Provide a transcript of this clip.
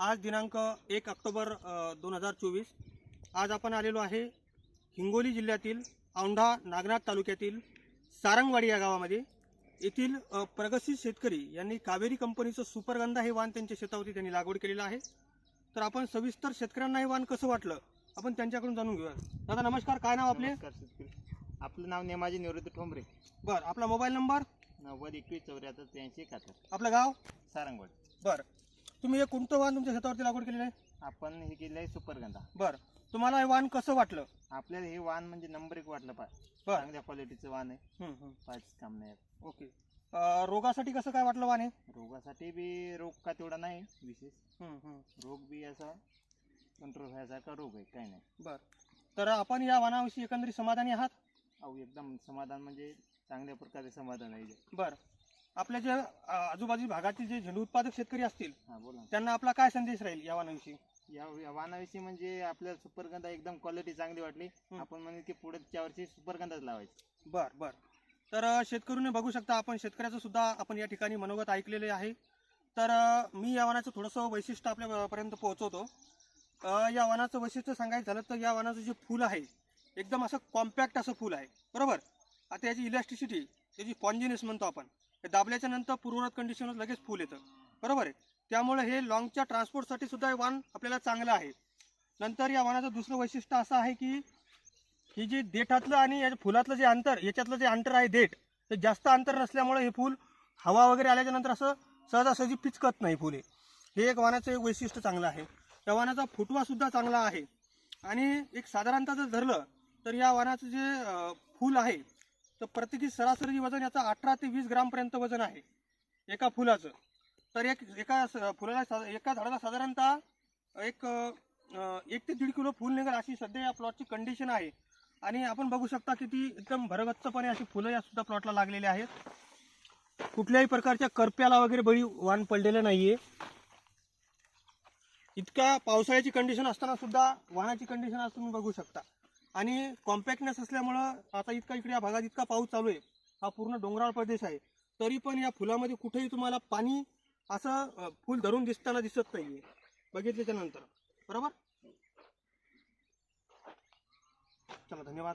आज दिनांक एक ऑक्टोबर दोन हजार चोवीस. आज आपण आलेलो आहे हिंगोली जिल्ह्यातील औंढा नागनाथ तालुक्यातील सारंगवाडी या गावामध्ये. येथील प्रगतशील शेतकरी यांनी कावेरी कंपनीचं सुपरगंधा हे वाण त्यांच्या शेतावरती त्यांनी लागवड केलेलं आहे. तर आपण सविस्तर शेतकऱ्यांना हे वाण कसं वाटलं आपण त्यांच्याकडून जाणून घेऊया. दादा नमस्कार. काय नाव आपले? आपलं नाव नेमाजी निवृत्ती ठोंबरे. बरं आपला मोबाईल नंबर? नव्वद एकवीस चौऱ्याहत्तर त्र्याऐंशी एकाहत्तर. आपलं गाव? सारंगवड. बरं. तुम्ही हे कोणतं वाण तुमच्या शेतावरती लागवड केलेलं आहे? आपण हे केलं आहे सुपरगंधा. बरं. तुम्हाला हे वाण कसं वाटलं? आपल्याला हे वाण म्हणजे नंबर एक वाटलं पाय बरं. चांगल्या क्वालिटीचं वाण आहे. हं, हं. पाच काम नाही. ओके. अं, रोगासाठी कसं काय वाटलं वाणे रोगासाठी बी रोग का तेवढा नाही विशेष. हं, हं. रोग बी असा कंट्रोल व्हायसारखा रोग आहे काय नाही. बर. तर आपण या वाणाविषयी एकंदरीत समाधानी आहात? अहो एकदम समाधान म्हणजे चांगल्या प्रकारे समाधान आहे. बर. आपल्या जे आजूबाजू भागातील जे झेंडू उत्पादक शेतकरी असतील हा बोला त्यांना आपला काय संदेश राहील या वाणाविषयी या या वाणाविषयी म्हणजे आपल्याला सुपरगंधा एकदम क्वालिटी चांगली वाटली. आपण म्हणजे की पुढच्या वर्षी सुपरगंधाच लावायची. बर बर. तर अं, शेतकऱ्यांनी बघू शकता आपण शेतकऱ्याचं सुद्धा आपण या ठिकाणी मनोगत ऐकलेले आहे. तर अं, मी या वाणाचं थोडंसं वैशिष्ट्य आपल्यापर्यंत पोहोचवतो. अं, या वाणाचं वैशिष्ट्य सांगायचं झालं तर या वाणाचं जे फूल आहे एकदम असं कॉम्पॅक्ट असं फूल आहे. बरोबर? आता याची इलॅस्टिसिटी त्याची पॉन्जिनेस म्हणतो आपण. दाबल्याच्या नंतर पूर्वरत कंडिशनवर लगेच फुल येतं. बरोबर आहे? त्यामुळे हे लॉंगच्या ट्रान्सपोर्टसाठी सुद्धा हे वाण आपल्याला चांगलं आहे. नंतर या वाहनाचं दुसरं वैशिष्ट्य असं आहे की ही जी देठातलं आणि या फुलातलं जे अंतर याच्यातलं जे अंतर आहे देठ ते जास्त अंतर नसल्यामुळे हे फूल हवा वगैरे आल्याच्यानंतर असं सहजासहजी पिचकत नाही फुले. हे एक वाहनाचं एक वैशिष्ट्य चांगलं आहे. या वाहनाचा फुटवासुद्धा चांगला आहे. आणि एक साधारणतः जर धरलं तर या वाणाचं जे फूल आहे तर प्रत्येकी सरासरी वजन याचं अठरा ते वीस ग्रामपर्यंत वजन आहे. एका फुलाचं. तर एक एका स- फुलाला सा- एका झाडाला साधारणतः एक अं, एक ते दीड किलो फुल निघेल अशी सध्या या प्लॉटची कंडिशन आहे. आणि आपण बघू शकता की ती एकदम भरगच्चपणे अशी फुलं या सुद्धा प्लॉटला लागलेली आहेत. कुठल्याही प्रकारच्या करप्याला वगैरे बळी वाण पडलेलं नाहीये. इतका पावसाळ्याची कंडिशन असताना सुद्धा वाहनाची कंडिशन आज तुम्ही बघू शकता. आणि कॉम्पॅक्टनेस असल्यामुळं आता इतका इकडे या भागात इतका पाऊस चालू आहे. हा पूर्ण डोंगराळ प्रदेश आहे. तरी पण या फुलामध्ये कुठेही तुम्हाला पाणी असं फूल फुल धरून दिसताना दिसत नाहीये. बघितल्याच्या नंतर. बरोबर? चला धन्यवाद.